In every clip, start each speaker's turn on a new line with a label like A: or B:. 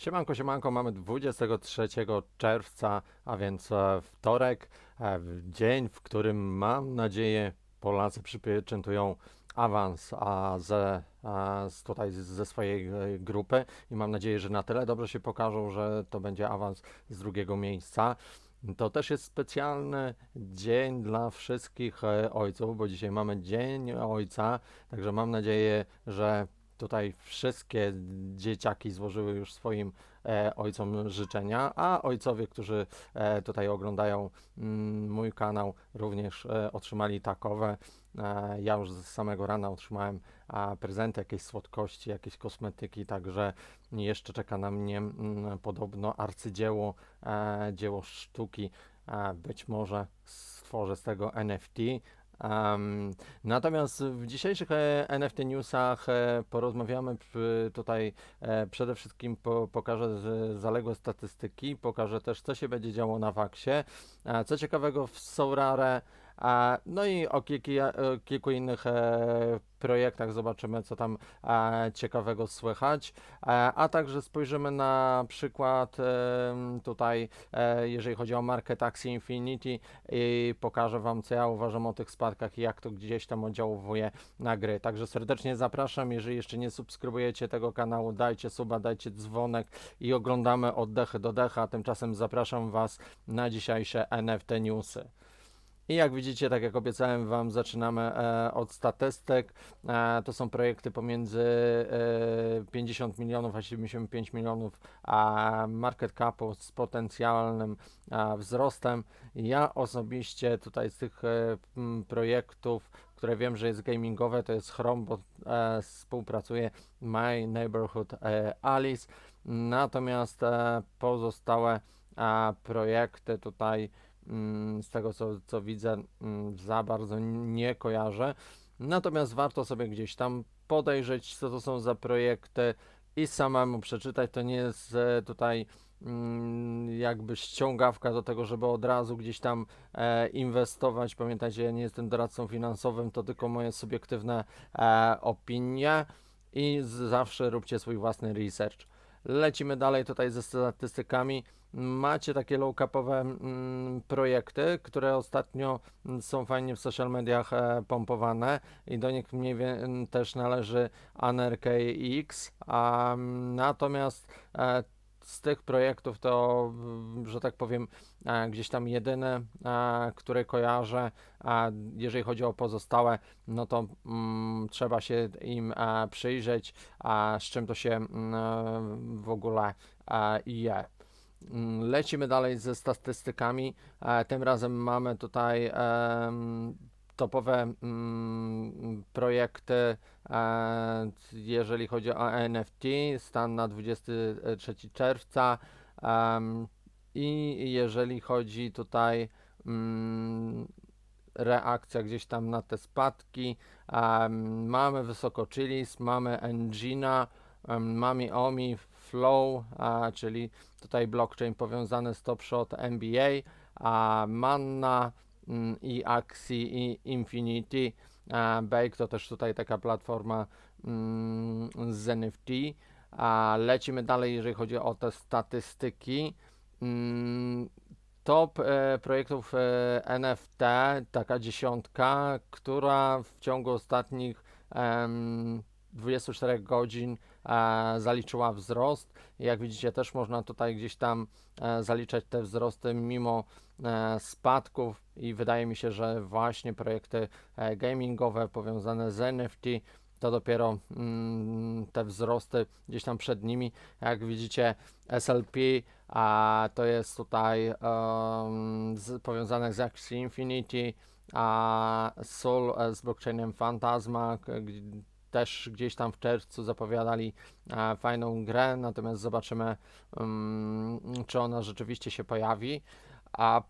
A: Siemanko, siemanko, mamy 23 czerwca, a więc e, wtorek, e, dzień, w którym mam nadzieję Polacy przypieczętują awans a ze, a z tutaj ze swojej e, grupy i mam nadzieję, że na tyle dobrze się pokażą, że to będzie awans z drugiego miejsca. To też jest specjalny dzień dla wszystkich ojców, bo dzisiaj mamy Dzień Ojca, także mam nadzieję, że tutaj wszystkie dzieciaki złożyły już swoim e, ojcom życzenia, a ojcowie, którzy e, tutaj oglądają mm, mój kanał, również e, otrzymali takowe. E, ja już z samego rana otrzymałem a, prezenty, jakieś słodkości, jakieś kosmetyki, także jeszcze czeka na mnie mm, podobno arcydzieło, e, dzieło sztuki. E, być może stworzę z tego NFT. Em, natomiast w dzisiejszych e, NFT newsach e, porozmawiamy tutaj e, przede wszystkim po, pokażę zaległe statystyki, pokażę też co się będzie działo na Waxie, e, co ciekawego w Sourare, no i o kilku, innych projektach zobaczymy co tam e, ciekawego słychać, e, a także spojrzymy na przykład tutaj, e, jeżeli chodzi o markę Taxi Infinity, i pokażę Wam, co ja uważam o tych spadkach i jak to gdzieś tam oddziałuje na gry. Także serdecznie zapraszam, jeżeli jeszcze nie subskrybujecie tego kanału, dajcie suba, dajcie dzwonek i oglądamy od dechy do decha. Tymczasem zapraszam Was na dzisiejsze NFT newsy. I jak widzicie, tak jak obiecałem Wam, zaczynamy e, od statystyk. E, to są projekty pomiędzy e, 50 milionów a 75 milionów a market capu z potencjalnym wzrostem. Ja osobiście tutaj z tych e, projektów, które wiem, że jest gamingowe, to jest Chrome, bo e, współpracuje My Neighborhood e, Alice. Natomiast e, pozostałe e, projekty tutaj z tego co, co widzę mm, za bardzo nie kojarzę. Natomiast warto sobie gdzieś tam podejrzeć, co to są za projekty i samemu przeczytać. To nie jest e, tutaj mm, jakby ściągawka do tego, żeby od razu gdzieś tam e, inwestować. Pamiętajcie, ja nie jestem doradcą finansowym, to tylko moje subiektywne e, opinie i zawsze róbcie swój własny research. Lecimy dalej tutaj ze statystykami. Macie takie low-capowe mm, projekty, które ostatnio mm, są fajnie w social mediach e, pompowane i do nich mniej więcej też należy ANRKX, a mm, natomiast e, z tych projektów to, mm, że tak powiem, gdzieś tam jedyne, e, które kojarzę, a jeżeli chodzi o pozostałe, no to mm, trzeba się im e, przyjrzeć, a z czym to się mm, e, w ogóle e, je. Mm, Lecimy dalej ze statystykami. E, Tym razem mamy tutaj topowe projekty, e, jeżeli chodzi o NFT, stan na 23 czerwca. I jeżeli chodzi tutaj mm, reakcja gdzieś tam na te spadki, em, mamy Wysoko Chilis, mamy Engina, em, mamy OMI, Flow, a, czyli tutaj blockchain powiązany z Top Shot NBA, a Manna mm, i Axie i Infinity. A Bake to też tutaj taka platforma mm, z NFT. A lecimy dalej, jeżeli chodzi o te statystyki. Mm, Top e, projektów e, NFT, taka dziesiątka, która w ciągu ostatnich em, 24 godzin e, zaliczyła wzrost. Jak widzicie, też można tutaj gdzieś tam zaliczać te wzrosty mimo spadków i wydaje mi się, że właśnie projekty gamingowe powiązane z NFT to dopiero mm, te wzrosty gdzieś tam przed nimi. Jak widzicie, SLP a to jest tutaj em, z, powiązane z Axie Infinity, a Soul e, z blockchainem g- też gdzieś tam w czerwcu zapowiadali e, fajną grę, natomiast zobaczymy, mm, czy ona rzeczywiście się pojawi. A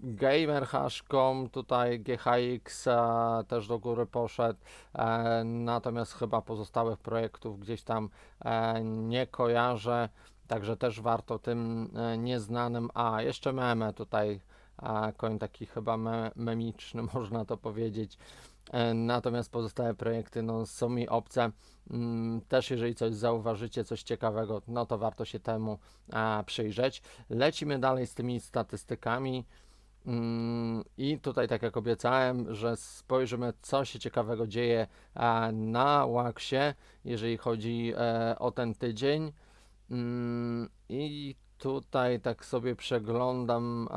A: Gamerhash.com, tutaj GHX e, też do góry poszedł, e, natomiast chyba pozostałych projektów gdzieś tam e, nie kojarzę, także też warto tym e, nieznanym, a jeszcze meme tutaj, koń taki chyba me, memiczny można to powiedzieć, E, Natomiast pozostałe projekty no, są mi obce. Mm, Też jeżeli coś zauważycie, coś ciekawego, no to warto się temu przyjrzeć. Lecimy dalej z tymi statystykami. Mm, I tutaj, tak jak obiecałem, że spojrzymy, co się ciekawego dzieje na Łaksie, jeżeli chodzi e, o ten tydzień. Mm, I tutaj tak sobie przeglądam,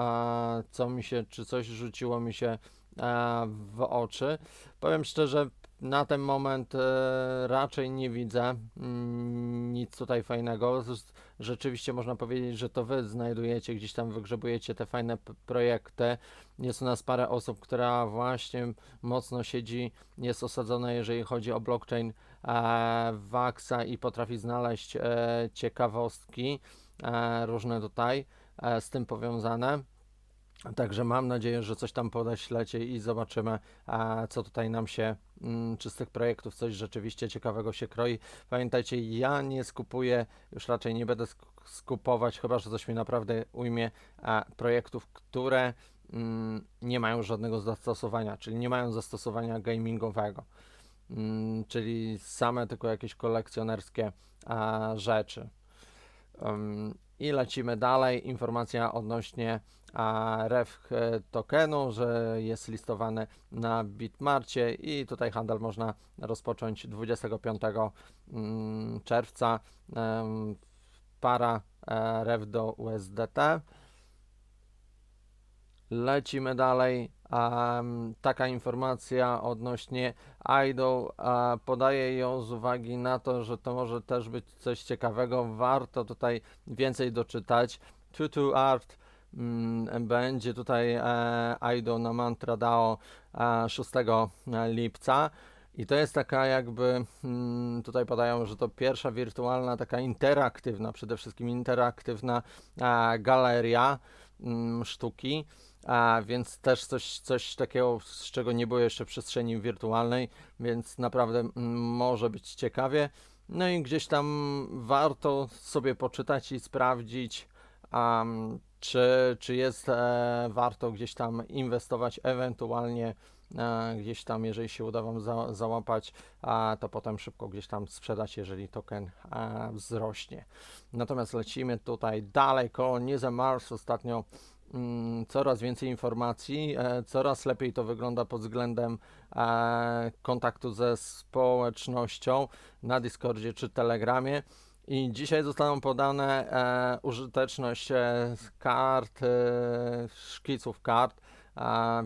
A: co mi się, czy coś rzuciło mi się a, w oczy. Powiem szczerze, na ten moment e, raczej nie widzę mm, nic tutaj fajnego. Rzeczywiście można powiedzieć, że to wy znajdujecie gdzieś tam, wygrzebujecie te fajne projekty. Jest u nas parę osób, która właśnie mocno siedzi, jest osadzona, jeżeli chodzi o blockchain e, Vaxa i potrafi znaleźć e, ciekawostki e, różne tutaj z tym powiązane. Także mam nadzieję, że coś tam podeślecie i zobaczymy, co tutaj nam się, mm, czy z tych projektów coś rzeczywiście ciekawego się kroi. Pamiętajcie, ja nie skupuję, już raczej nie będę sk- skupować, chyba że coś mi naprawdę ujmie, projektów, które mm, nie mają żadnego zastosowania, czyli nie mają zastosowania gamingowego, mm, czyli same tylko jakieś kolekcjonerskie rzeczy. Ym, I lecimy dalej. Informacja odnośnie a, ref e, tokenu, że jest listowany na Bitmarcie i tutaj handel można rozpocząć 25 mm, czerwca. Em, Para e, ref do USDT. Lecimy dalej. Em, taka informacja odnośnie Idol. E, podaję ją z uwagi na to, że to może też być coś ciekawego. Warto tutaj więcej doczytać. Tutu Art mm, będzie tutaj e, Idol na Mantra DAO e, 6 lipca. I to jest taka jakby, mm, tutaj podają, że to pierwsza wirtualna, taka interaktywna, przede wszystkim interaktywna e, galeria mm, sztuki. A więc też coś, coś takiego, z czego nie było jeszcze w przestrzeni wirtualnej, więc naprawdę może być ciekawie. No i gdzieś tam warto sobie poczytać i sprawdzić, am, czy, czy jest e, warto gdzieś tam inwestować, ewentualnie e, gdzieś tam, jeżeli się uda Wam za, załapać, a to potem szybko gdzieś tam sprzedać, jeżeli token e, wzrośnie. Natomiast lecimy tutaj dalej, Colonize Mars ostatnio coraz więcej informacji, e, coraz lepiej to wygląda pod względem e, kontaktu ze społecznością na Discordzie czy Telegramie. I dzisiaj zostaną podane e, użyteczność kart, szkiców kart.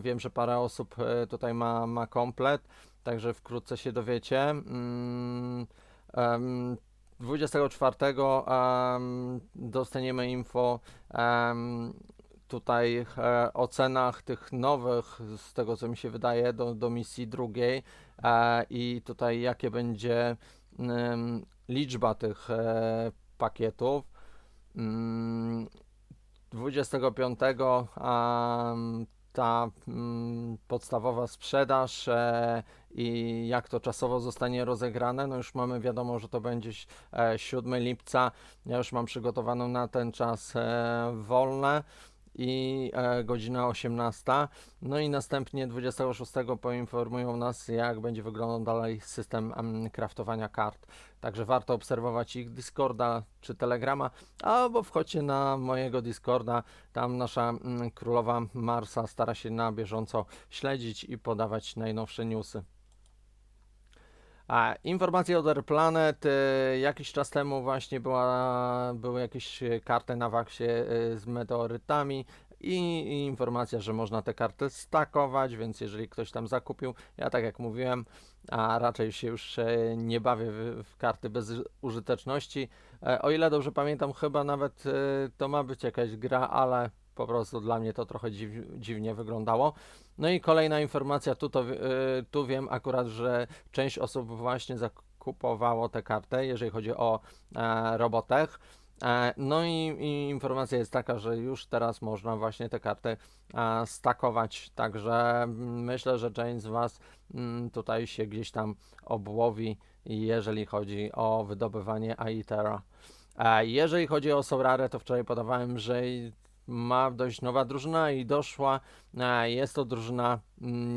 A: Wiem, że parę osób tutaj ma, ma komplet, także wkrótce się dowiecie. Mm, em, 24 em, dostaniemy info tutaj e, o cenach tych nowych, z tego co mi się wydaje, do, do misji drugiej e, i tutaj jakie będzie em, liczba tych e, pakietów. Mm, 25 am, ta mm, podstawowa sprzedaż e, i jak to czasowo zostanie rozegrane. No już mamy wiadomo, że to będzie ś- e, 7 lipca. Ja już mam przygotowaną na ten czas e, wolne i e, godzina 18. No i następnie 26 poinformują nas, jak będzie wyglądał dalej system em, kraftowania kart. Także warto obserwować ich Discorda czy Telegrama, albo wchodźcie na mojego Discorda. Tam nasza mm, królowa Marsa stara się na bieżąco śledzić i podawać najnowsze newsy. A informacje od Air Planet. y, Jakiś czas temu właśnie była, były jakieś y, karty na waksie y, z meteorytami i, informacja, że można te karty stakować, więc jeżeli ktoś tam zakupił, ja tak jak mówiłem, a raczej się już e, nie bawię w, karty bez użyteczności. E, O ile dobrze pamiętam, chyba nawet e, to ma być jakaś gra, ale po prostu dla mnie to trochę dziw, dziwnie wyglądało. No i kolejna informacja, tu, to, y, tu wiem akurat, że część osób właśnie zakupowało tę kartę, jeżeli chodzi o e, Robotech. E, no i, i informacja jest taka, że już teraz można właśnie te karty e, stakować, także myślę, że część z Was mm, tutaj się gdzieś tam obłowi, jeżeli chodzi o wydobywanie Aitera. E, jeżeli chodzi o Solarę, to wczoraj podawałem, że ma dość nowa drużyna i doszła. E, Jest to drużyna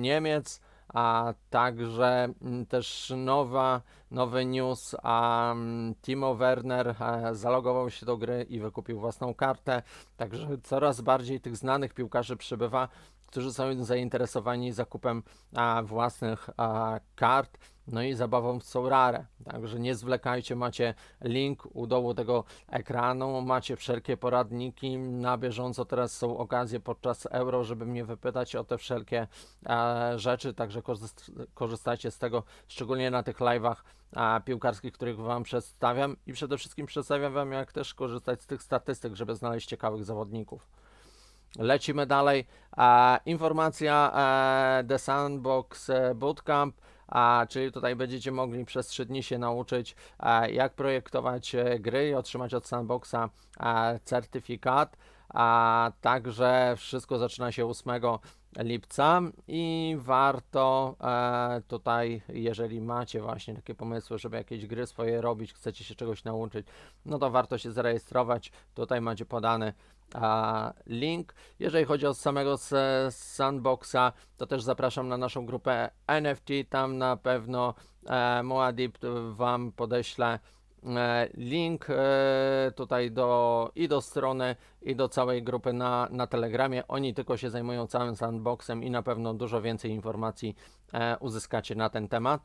A: Niemiec, a także mm, też nowa, nowy news, a mm, Timo Werner e, zalogował się do gry i wykupił własną kartę, także coraz bardziej tych znanych piłkarzy przybywa, którzy są zainteresowani zakupem a, własnych a, kart, no i zabawą w są rare. Także nie zwlekajcie, macie link u dołu tego ekranu, macie wszelkie poradniki na bieżąco. Teraz są okazje podczas euro, żeby mnie wypytać o te wszelkie e, rzeczy, także korzyst korzystajcie z tego, szczególnie na tych live'ach e, piłkarskich, których Wam przedstawiam i przede wszystkim przedstawiam Wam, jak też korzystać z tych statystyk, żeby znaleźć ciekawych zawodników. Lecimy dalej. E, informacja e, The Sandbox e, Bootcamp, a, czyli tutaj będziecie mogli przez 3 dni się nauczyć, e, jak projektować gry i otrzymać od Sandboxa certyfikat. A także wszystko zaczyna się 8 lipca i warto e, tutaj, jeżeli macie właśnie takie pomysły, żeby jakieś gry swoje robić, chcecie się czegoś nauczyć, no to warto się zarejestrować. Tutaj macie podany a, link. Jeżeli chodzi o samego sandboxa, to też zapraszam na naszą grupę NFT. Tam na pewno e, Moadip Wam podeślę e, link e, tutaj do i do strony, i do całej grupy na, na Telegramie. Oni tylko się zajmują całym sandboxem i na pewno dużo więcej informacji uzyskacie na ten temat.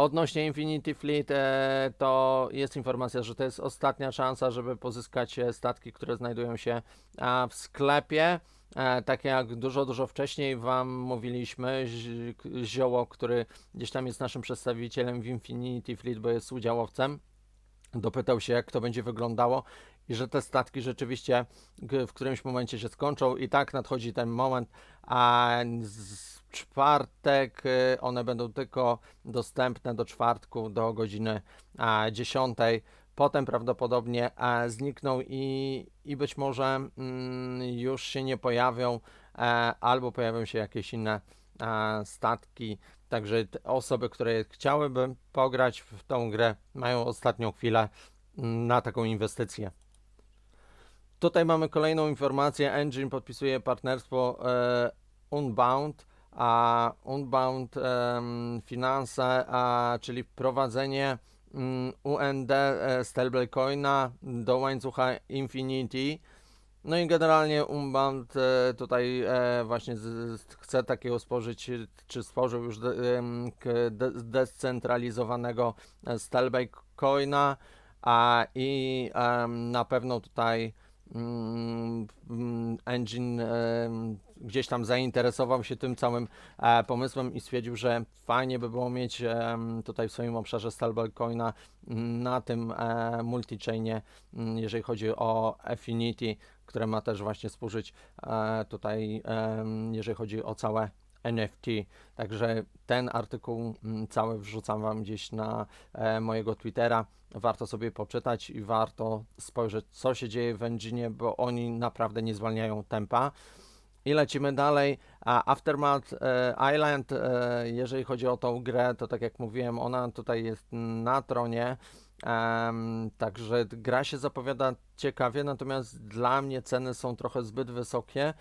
A: Odnośnie Infinity Fleet, e, to jest informacja, że to jest ostatnia szansa, żeby pozyskać e, statki, które znajdują się w sklepie. E, tak jak dużo, dużo wcześniej Wam mówiliśmy, Zioło, który gdzieś tam jest naszym przedstawicielem w Infinity Fleet, bo jest udziałowcem, dopytał się, jak to będzie wyglądało i że te statki rzeczywiście w którymś momencie się skończą i tak nadchodzi ten moment, a z czwartek y, one będą tylko dostępne do czwartku do godziny a, 10. Potem prawdopodobnie znikną i, i być może mm, już się nie pojawią, e, albo pojawią się jakieś inne statki. Także osoby, które chciałyby pograć w tą grę, mają ostatnią chwilę mm, na taką inwestycję. Tutaj mamy kolejną informację. Engine podpisuje partnerstwo e, Unbound, a Unbound em, finanse, a, czyli wprowadzenie mm, UND e, stablecoina do łańcucha Infinity. No i generalnie Unbound e, tutaj e, właśnie chce takiego stworzyć, czy stworzył już de, de, zdecentralizowanego e, stablecoina, a i na pewno tutaj mm, Engine gdzieś tam zainteresował się tym całym e, pomysłem i stwierdził, że fajnie by było mieć tutaj w swoim obszarze stablecoina mm, na tym e, multichainie, mm, jeżeli chodzi o Affinity, które ma też właśnie służyć e, tutaj, jeżeli chodzi o całe NFT. Także ten artykuł mm, cały wrzucam Wam gdzieś na e, mojego Twittera. Warto sobie poczytać i warto spojrzeć, co się dzieje w Engine, bo oni naprawdę nie zwalniają tempa. I lecimy dalej. A Aftermath e, Island, e, jeżeli chodzi o tą grę, to tak jak mówiłem, ona tutaj jest na tronie. Em, także gra się zapowiada ciekawie, natomiast dla mnie ceny są trochę zbyt wysokie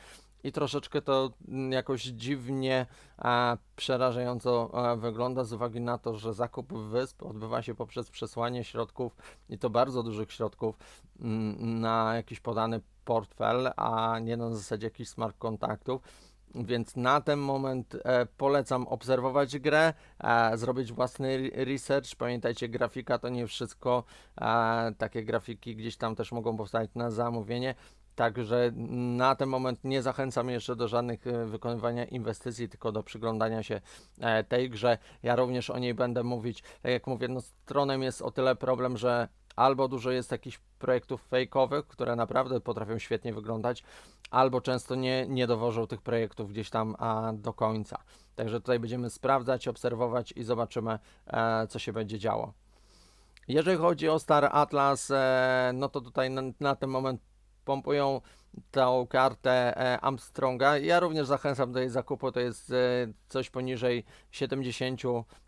A: i troszeczkę to mm, jakoś dziwnie, e, przerażająco wygląda z uwagi na to, że zakup wysp odbywa się poprzez przesłanie środków i to bardzo dużych środków mm, na jakiś podany portfel, a nie na zasadzie jakichś smart kontaktów. Więc na ten moment e, polecam obserwować grę, e, zrobić własny re- research. Pamiętajcie, grafika to nie wszystko. E, takie grafiki gdzieś tam też mogą powstać na zamówienie. Także na ten moment nie zachęcam jeszcze do żadnych e, wykonywania inwestycji, tylko do przyglądania się e, tej grze. Ja również o niej będę mówić. Tak jak mówię, no, z tronem jest o tyle problem, że albo dużo jest jakichś projektów fejkowych, które naprawdę potrafią świetnie wyglądać, albo często nie, nie dowożą tych projektów gdzieś tam a, do końca. Także tutaj będziemy sprawdzać, obserwować i zobaczymy, e, co się będzie działo. Jeżeli chodzi o Star Atlas, e, no to tutaj na, na ten moment pompują tą kartę e, Armstronga. Ja również zachęcam do jej zakupu, to jest e, coś poniżej 70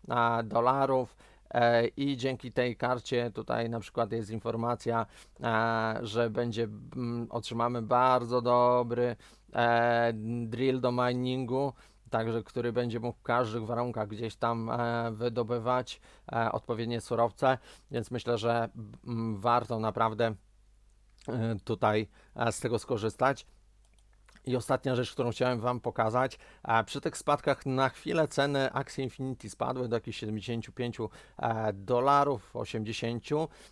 A: a, dolarów. E, I dzięki tej karcie tutaj na przykład jest informacja, e, że będzie mm, otrzymamy bardzo dobry e, drill do miningu, także który będzie mógł w każdych warunkach gdzieś tam wydobywać odpowiednie surowce, więc myślę, że mm, warto naprawdę tutaj z tego skorzystać. I ostatnia rzecz, którą chciałem Wam pokazać, przy tych spadkach na chwilę ceny akcji Infinity spadły do jakichś 75 e, dolarów, 80.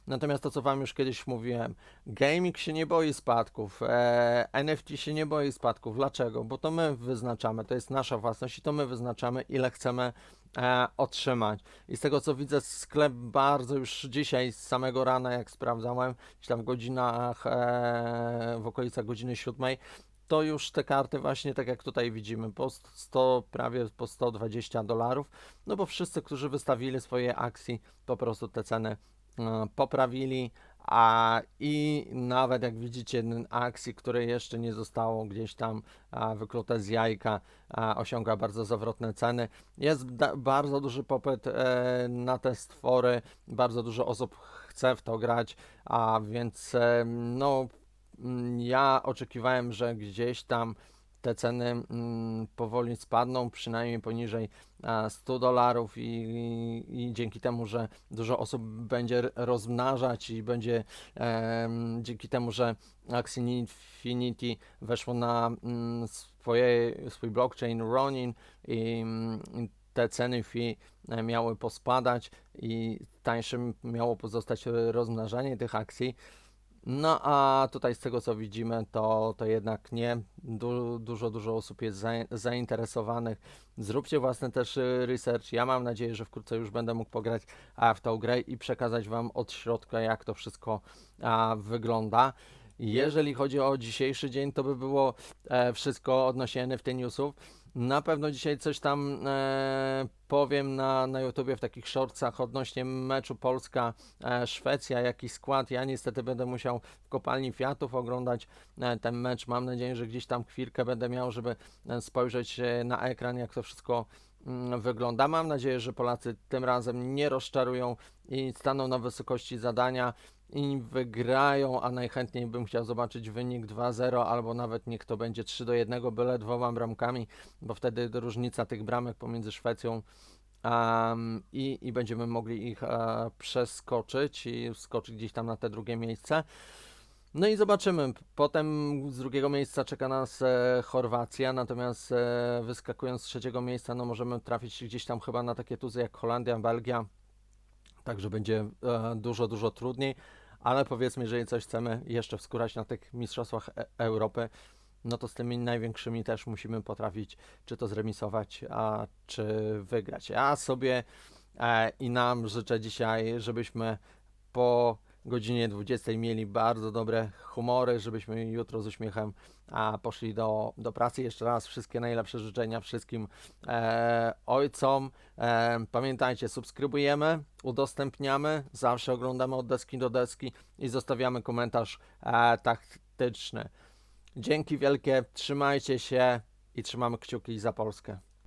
A: Natomiast to, co Wam już kiedyś mówiłem, gaming się nie boi spadków, e, NFT się nie boi spadków. Dlaczego? Bo to my wyznaczamy, to jest nasza własność i to my wyznaczamy, ile chcemy e, otrzymać. I z tego co widzę, sklep bardzo już dzisiaj, z samego rana, jak sprawdzałem, gdzieś tam w godzinach, w okolicach godziny siódmej, to już te karty właśnie tak jak tutaj widzimy, po 100, prawie po 120 dolarów, no bo wszyscy, którzy wystawili swoje akcje, po prostu te ceny e, poprawili, a i nawet jak widzicie akcji, które jeszcze nie zostało gdzieś tam a, wyklute z jajka, osiąga bardzo zawrotne ceny. Jest bardzo duży popyt e, na te stwory, bardzo dużo osób chce w to grać, a więc e, no Ja oczekiwałem, że gdzieś tam te ceny mm, powoli spadną, przynajmniej poniżej e, 100 dolarów i, i, dzięki temu, że dużo osób będzie rozmnażać i będzie em, dzięki temu, że Axie Infinity weszło na mm, swoje, swój blockchain Ronin i, mm, i te ceny fee e, miały pospadać i tańszym miało pozostać e, rozmnażanie tych akcji. No a tutaj z tego co widzimy, to, to jednak nie. Du, dużo, dużo osób jest za, zainteresowanych. Zróbcie własny też y, research. Ja mam nadzieję, że wkrótce już będę mógł pograć a, w tą grę i przekazać Wam od środka, jak to wszystko a, wygląda. Jeżeli chodzi o dzisiejszy dzień, to by było e, wszystko odnośnie NFT newsów. Na pewno dzisiaj coś tam e, powiem na, na YouTubie w takich shortsach odnośnie meczu Polska-Szwecja, jaki skład. Ja niestety będę musiał w kopalni Fiatów oglądać e, ten mecz. Mam nadzieję, że gdzieś tam chwilkę będę miał, żeby e, spojrzeć e, na ekran, jak to wszystko mm, wygląda. Mam nadzieję, że Polacy tym razem nie rozczarują i staną na wysokości zadania i wygrają, a najchętniej bym chciał zobaczyć wynik 2-0 albo nawet niech to będzie 3 do 1 byle dwoma bramkami, bo wtedy różnica tych bramek pomiędzy Szwecją um, i, i będziemy mogli ich e, przeskoczyć i wskoczyć gdzieś tam na te drugie miejsce. No i zobaczymy. Potem z drugiego miejsca czeka nas e, Chorwacja, natomiast e, wyskakując z trzeciego miejsca, no możemy trafić gdzieś tam chyba na takie tuzy jak Holandia, Belgia. Także będzie e, dużo, dużo trudniej, ale powiedzmy, jeżeli coś chcemy jeszcze wskórać na tych mistrzostwach e Europy, no to z tymi największymi też musimy potrafić czy to zremisować, a czy wygrać. Ja sobie e, i nam życzę dzisiaj, żebyśmy po godzinie 20 mieli bardzo dobre humory, żebyśmy jutro z uśmiechem a, poszli do, do pracy. Jeszcze raz wszystkie najlepsze życzenia wszystkim e, ojcom. E, pamiętajcie, subskrybujemy, udostępniamy, zawsze oglądamy od deski do deski i zostawiamy komentarz e, taktyczny. Dzięki wielkie, trzymajcie się i trzymamy kciuki za Polskę.